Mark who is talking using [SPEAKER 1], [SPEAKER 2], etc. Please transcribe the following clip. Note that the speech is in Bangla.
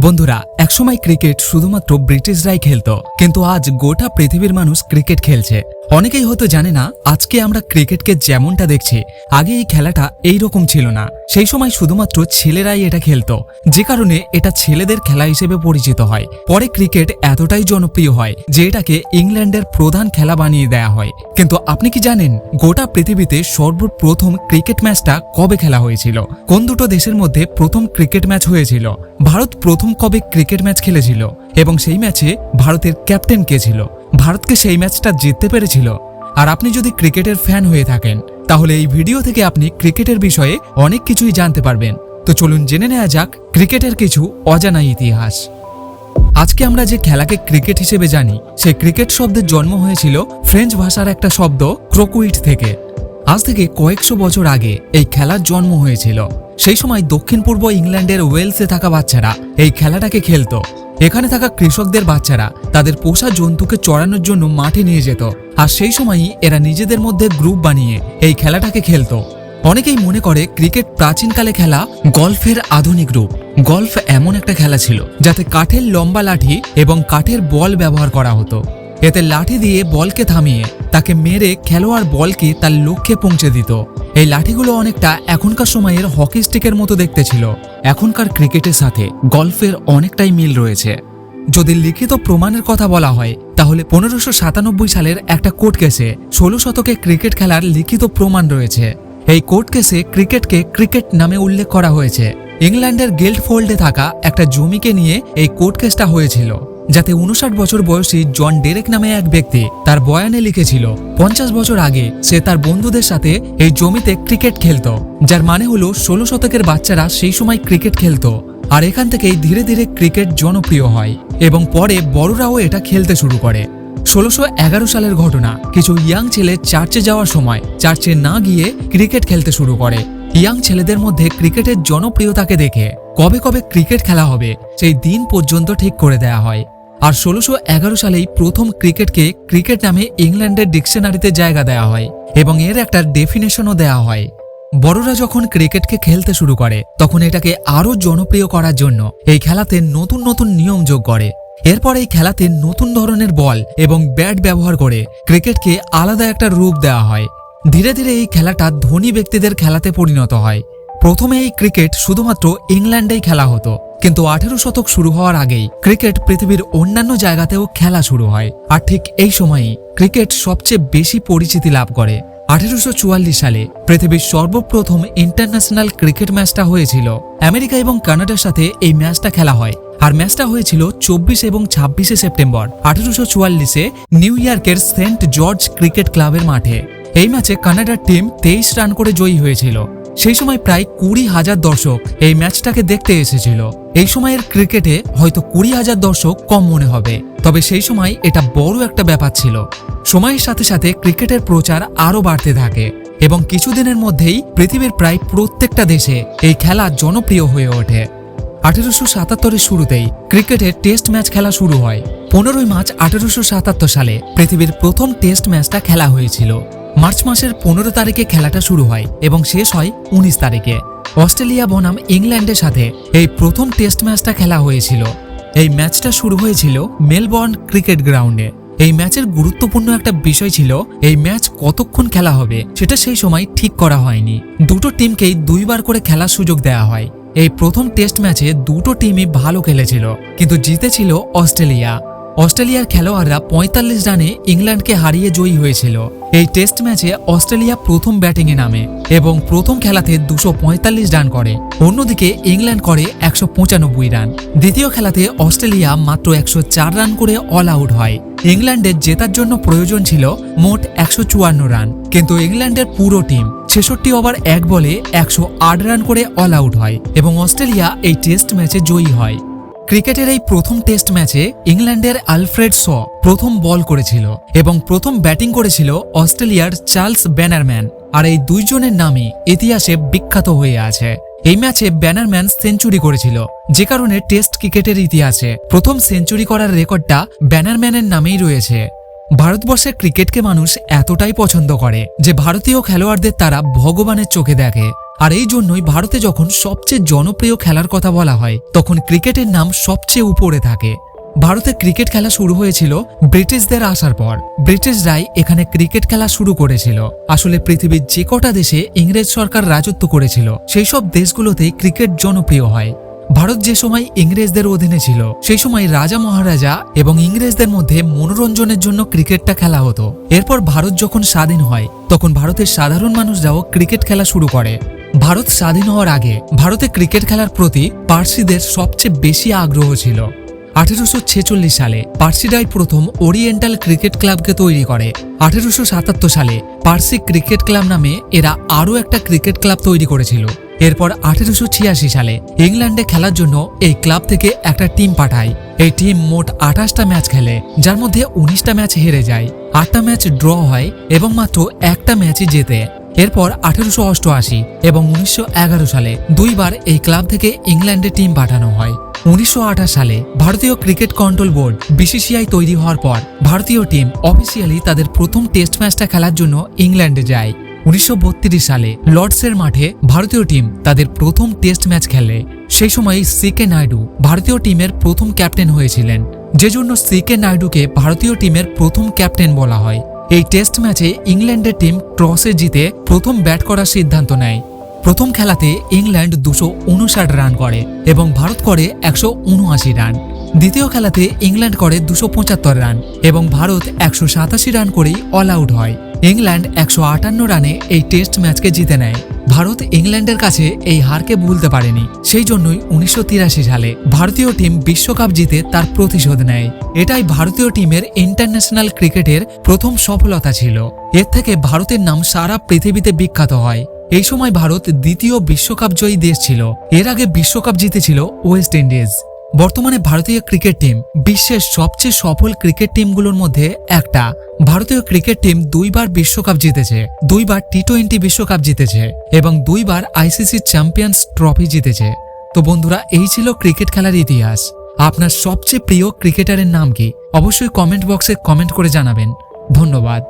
[SPEAKER 1] বন্ধুরা একসময় ক্রিকেট শুধুমাত্র ব্রিটিশরাই খেলতো। কিন্তু আজ গোটা পৃথিবীর মানুষ ক্রিকেট খেলছে। অনেকেই হয়তো জানে না, আজকে আমরা ক্রিকেটকে যেমনটা দেখছি, আগে এই খেলাটা এই রকম ছিল না। সেই সময় শুধুমাত্র ছেলেরাই এটা খেলতো। যে কারণে এটা ছেলেদের খেলা হিসেবে পরিচিত হয়। পরে ক্রিকেট এতটাই জনপ্রিয় হয় যে এটাকে ইংল্যান্ডের প্রধান খেলা বানিয়ে দেয়া হয়। কিন্তু আপনি কি জানেন, গোটা পৃথিবীতে সর্বপ্রথম ক্রিকেট ম্যাচটা কবে খেলা হয়েছিল? কোন দুটো দেশের মধ্যে প্রথম ক্রিকেট ম্যাচ হয়েছিল? ভারত প্রথম কবে ক্রিকেট ম্যাচ খেলেছিল এবং সেই ম্যাচে ভারতের ক্যাপ্টেন কে ছিল? ভারতকে সেই ম্যাচটা জিততে পেরেছিল। আর আপনি যদি ক্রিকেটের ফ্যান হয়ে থাকেন, তাহলে এই ভিডিও থেকে আপনি ক্রিকেটের বিষয়ে অনেক কিছুই জানতে পারবেন। তো চলুন জেনে নেওয়া যাক ক্রিকেটের কিছু অজানা ইতিহাস। আজকে আমরা যে খেলাকে ক্রিকেট হিসেবে জানি সেই ক্রিকেট শব্দের জন্ম হয়েছিল ফ্রেঞ্চ ভাষার একটা শব্দ ক্রোকুইট থেকে। আজ থেকে কয়েকশো বছর আগে এই খেলার জন্ম হয়েছিল। সেই সময় দক্ষিণ পূর্ব ইংল্যান্ডের ওয়েলসে থাকা বাচ্চারা এই খেলাটাকে খেলতো। এখানে থাকা কৃষকদের বাচ্চারা তাদের পোষা জন্তুকে চড়ানোর জন্য মাঠে নিয়ে যেত। আর সেই সময়ই এরা নিজেদের মধ্যে গ্রুপ বানিয়ে এই খেলাটাকে খেলতো। অনেকেই মনে করে ক্রিকেট প্রাচীনকালে খেলা গল্ফের আধুনিক রূপ। গল্ফ এমন একটা খেলা ছিল যাতে কাঠের লম্বা লাঠি এবং কাঠের বল ব্যবহার করা হতো। এতে লাঠি দিয়ে বলকে থামিয়ে তাকে মেরে খেলোয়াড় বলকে তার লক্ষ্যে পৌঁছে দিত। এই লাঠিগুলো অনেকটা এখনকার সময়ের হকি স্টিকের মতো দেখতে ছিল। এখনকার ক্রিকেটের সাথে গল্ফের অনেকটাই মিল রয়েছে। যদি লিখিত প্রমাণের কথা বলা হয়, তাহলে পনেরোশো সাতানব্বই সালের একটা কোর্ট কেসে ষোলো শতকে ক্রিকেট খেলার লিখিত প্রমাণ রয়েছে। এই কোর্ট কেসে ক্রিকেটকে ক্রিকেট নামে উল্লেখ করা হয়েছে। ইংল্যান্ডের গেল্ড ফোল্ডে থাকা একটা জমিকে নিয়ে এই কোর্ট কেসটা হয়েছিল। যাতে উনষাট বছর বয়সী জন ডেরেক নামে এক ব্যক্তি তার বয়ানে লিখেছিল, পঞ্চাশ বছর আগে সে তার বন্ধুদের সাথে এই জমিতে ক্রিকেট খেলতো, যার মানে হলো ষোলো শতকের বাচ্চারা সেই সময় ক্রিকেট খেলতো আর এখান থেকেই ধীরে ধীরে ক্রিকেট জনপ্রিয় হয় এবং পরে বড়রাও এটা খেলতে শুরু করে। ষোলোশো এগারো সালের ঘটনা, কিছু ইয়াং ছেলে চার্চে যাওয়ার সময় চার্চে না গিয়ে ক্রিকেট খেলতে শুরু করে। ইয়াং ছেলেদের মধ্যে ক্রিকেটের জনপ্রিয়তাকে দেখে কবে কবে ক্রিকেট খেলা হবে, সেই দিন পর্যন্ত ঠিক করে দেয়া হয়। আর ষোলোশো এগারো সালেই প্রথম ক্রিকেটকে ক্রিকেট নামে ইংল্যান্ডের ডিকশনারিতে জায়গা দেওয়া হয় এবং এর একটা ডেফিনেশনও দেওয়া হয়। বড়রা যখন ক্রিকেটকে খেলতে শুরু করে, তখন এটাকে আরও জনপ্রিয় করার জন্য এই খেলাতে নতুন নতুন নিয়ম যোগ করে। এরপর এই খেলাতে নতুন ধরনের বল এবং ব্যাট ব্যবহার করে ক্রিকেটকে আলাদা একটা রূপ দেওয়া হয়। ধীরে ধীরে এই খেলাটা ধনী ব্যক্তিদের খেলাতে পরিণত হয়। প্রথমে এই ক্রিকেট শুধুমাত্র ইংল্যান্ডেই খেলা হতো। কিন্তু আঠেরো শতক শুরু হওয়ার আগেই ক্রিকেট পৃথিবীর অন্যান্য জায়গাতেও খেলা শুরু হয়। আর ঠিক এই সময়ই ক্রিকেট সবচেয়ে বেশি পরিচিতি লাভ করে। আঠেরোশো চুয়াল্লিশ সালে পৃথিবীর সর্বপ্রথম ইন্টারন্যাশনাল ক্রিকেট ম্যাচটা হয়েছিল। আমেরিকা এবং কানাডার সাথে এই ম্যাচটা খেলা হয়। আর ম্যাচটা হয়েছিল চব্বিশ এবং ছাব্বিশে সেপ্টেম্বর, আঠেরোশো চুয়াল্লিশে নিউ ইয়র্কের সেন্ট জর্জ ক্রিকেট ক্লাবের মাঠে। এই ম্যাচে কানাডার টিম তেইশ রান করে জয়ী হয়েছিল। সেই সময় প্রায় কুড়ি হাজার দর্শক এই ম্যাচটাকে দেখতে এসেছিল। এই সময়ের ক্রিকেটে হয়তো কুড়ি হাজার দর্শক কম মনে হবে। তবে সেই সময় এটা বড় একটা ব্যাপার ছিল। সময়ের সাথে সাথে ক্রিকেটের প্রচার আরও বাড়তে থাকে এবং কিছুদিনের মধ্যেই পৃথিবীর প্রায় প্রত্যেকটা দেশে এই খেলা জনপ্রিয় হয়ে ওঠে। আঠেরোশো সাতাত্তরের শুরুতেই ক্রিকেটের টেস্ট ম্যাচ খেলা শুরু হয়। পনেরোই মার্চ আঠেরোশো সাতাত্তর সালে পৃথিবীর প্রথম টেস্ট ম্যাচটা খেলা হয়েছিল। মার্চ মাসের পনেরো তারিখে খেলাটা শুরু হয় এবং শেষ হয় উনিশ তারিখে। অস্ট্রেলিয়া বনাম ইংল্যান্ডের সাথে এই প্রথম টেস্ট ম্যাচটা খেলা হয়েছিল। এই ম্যাচটা শুরু হয়েছিল মেলবর্ন ক্রিকেট গ্রাউন্ডে। এই ম্যাচের গুরুত্বপূর্ণ একটা বিষয় ছিল, এই ম্যাচ কতক্ষণ খেলা হবে সেটা সেই সময় ঠিক করা হয়নি। দুটো টিমকেই দুইবার করে খেলার সুযোগ দেওয়া হয়। এই প্রথম টেস্ট ম্যাচে দুটো টিমই ভালো খেলেছিল, কিন্তু জিতেছিল অস্ট্রেলিয়া। অস্ট্রেলিয়ার খেলোয়াড়রা পঁয়তাল্লিশ রানে ইংল্যান্ডকে হারিয়ে জয়ী হয়েছিল। এই টেস্ট ম্যাচে অস্ট্রেলিয়া প্রথম ব্যাটিংয়ে নামে এবং প্রথম খেলাতে দুশো রান করে। অন্যদিকে ইংল্যান্ড করে একশো পঁচানব্বই রান। দ্বিতীয় খেলাতে অস্ট্রেলিয়া মাত্র একশো চার রান করে অল আউট হয়। ইংল্যান্ডের জেতার জন্য প্রয়োজন ছিল মোট একশো চুয়ান্ন রান। কিন্তু ইংল্যান্ডের পুরো টিম ছেষট্টি ওভার এক বলে একশো আট রান করে অল আউট হয় এবং অস্ট্রেলিয়া এই টেস্ট ম্যাচে জয়ী হয়। ক্রিকেটের এই প্রথম টেস্ট ম্যাচে ইংল্যান্ডের আলফ্রেড শ প্রথম বল করেছিল এবং প্রথম ব্যাটিং করেছিল অস্ট্রেলিয়ার চার্লস ব্যানারম্যান। আর এই দুইজনের নামই ইতিহাসে বিখ্যাত হয়ে আছে। এই ম্যাচে ব্যানারম্যান সেঞ্চুরি করেছিল, যে কারণে টেস্ট ক্রিকেটের ইতিহাসে প্রথম সেঞ্চুরি করার রেকর্ডটা ব্যানারম্যানের নামেই রয়েছে। ভারতবর্ষের ক্রিকেটকে মানুষ এতটাই পছন্দ করে যে ভারতীয় খেলোয়াড়দের তারা ভগবানের চোখে দেখে। আর এই জন্যই ভারতে যখন সবচেয়ে জনপ্রিয় খেলার কথা বলা হয়, তখন ক্রিকেটের নাম সবচেয়ে উপরে থাকে। ভারতে ক্রিকেট খেলা শুরু হয়েছিল ব্রিটিশদের আসার পর। ব্রিটিশরাই এখানে ক্রিকেট খেলা শুরু করেছিল। আসলে পৃথিবীর যে কটা দেশে ইংরেজ সরকার রাজত্ব করেছিল, সেই সব দেশগুলোতেই ক্রিকেট জনপ্রিয় হয়। ভারত যে সময় ইংরেজদের অধীনে ছিল, সেই সময় রাজা মহারাজা এবং ইংরেজদের মধ্যে মনোরঞ্জনের জন্য ক্রিকেটটা খেলা হতো। এরপর ভারত যখন স্বাধীন হয়, তখন ভারতের সাধারণ মানুষরাও ক্রিকেট খেলা শুরু করে। ভারত স্বাধীন হওয়ার আগে ভারতে ক্রিকেট খেলার প্রতি পার্সিদের সবচেয়ে বেশি আগ্রহ ছিল। আঠেরোশো ছেচল্লিশ সালে পার্সিরাই প্রথম ওরিয়েন্টাল ক্রিকেট ক্লাবকে তৈরি করে। আঠেরোশো সাতাত্তর সালে পার্সি ক্রিকেট ক্লাব নামে এরা আরও একটা ক্রিকেট ক্লাব তৈরি করেছিল। এরপর আঠেরোশো ছিয়াশি সালে ইংল্যান্ডে খেলার জন্য এই ক্লাব থেকে একটা টিম পাঠায়। এই টিম মোট আঠাশটা ম্যাচ খেলে, যার মধ্যে উনিশটা ম্যাচ হেরে যায়। আটটা ম্যাচ ড্র হয় এবং মাত্র একটা ম্যাচই জেতে। এরপর আঠেরোশো অষ্টআশি এবং উনিশশো এগারো সালে দুইবার এই ক্লাব থেকে ইংল্যান্ডে টিম পাঠানো হয়। উনিশশো আঠাশ সালে ভারতীয় ক্রিকেট কন্ট্রোল বোর্ড, বিসিসিআই তৈরি হওয়ার পর ভারতীয় টিম অফিসিয়ালি তাদের প্রথম টেস্ট ম্যাচটা খেলার জন্য ইংল্যান্ডে যায়। উনিশশো বত্রিশ সালে লর্ডসের মাঠে ভারতীয় টিম তাদের প্রথম টেস্ট ম্যাচ খেলে। সেই সময় সিকে নাইডু ভারতীয় টিমের প্রথম ক্যাপ্টেন হয়েছিলেন। যে জন্য সিকে নাইডুকে ভারতীয় টিমের প্রথম ক্যাপ্টেন বলা হয়। এই টেস্ট ম্যাচে ইংল্যান্ডের টিম টসে জিতে প্রথম ব্যাট করার সিদ্ধান্ত নেয়। প্রথম খেলাতে ইংল্যান্ড দুশো উনষাট রান করে এবং ভারত করে একশো উনআশি রান দ্বিতীয় খেলাতে ইংল্যান্ড করে দুশো পঁচাত্তর রান এবং ভারত একশো সাতাশি রান করেই অল আউট হয়। ইংল্যান্ড একশো আটান্ন রানে এই টেস্ট ম্যাচকে জিতে নেয়। ভারত ইংল্যান্ডের কাছে এই হারকে ভুলতে পারেনি। সেই জন্যই উনিশশো তিরাশি সালে ভারতীয় টিম বিশ্বকাপ জিতে তার প্রতিশোধ নেয়। এটাই ভারতীয় টিমের ইন্টারন্যাশনাল ক্রিকেটের প্রথম সফলতা ছিল। এর থেকে ভারতের নাম সারা পৃথিবীতে বিখ্যাত হয়। এই সময় ভারত দ্বিতীয় বিশ্বকাপ জয়ী দেশ ছিল। এর আগে বিশ্বকাপ জিতেছিল ওয়েস্ট ইন্ডিজ। বর্তমানে ভারতীয় ক্রিকেট টিম বিশ্বের সবচেয়ে সফল ক্রিকেট টিমগুলোর মধ্যে একটা। ভারতীয় ক্রিকেট টিম দুইবার বিশ্বকাপ জিতেছে, দুইবার টি টোয়েন্টি বিশ্বকাপ জিতেছে এবং দুইবার আইসিসি চ্যাম্পিয়ন্স ট্রফি জিতেছে। তো বন্ধুরা, এই ছিল ক্রিকেট খেলার ইতিহাস। আপনার সবচেয়ে প্রিয় ক্রিকেটারের নাম কি? অবশ্যই কমেন্ট বক্সে কমেন্ট করে জানাবেন। ধন্যবাদ।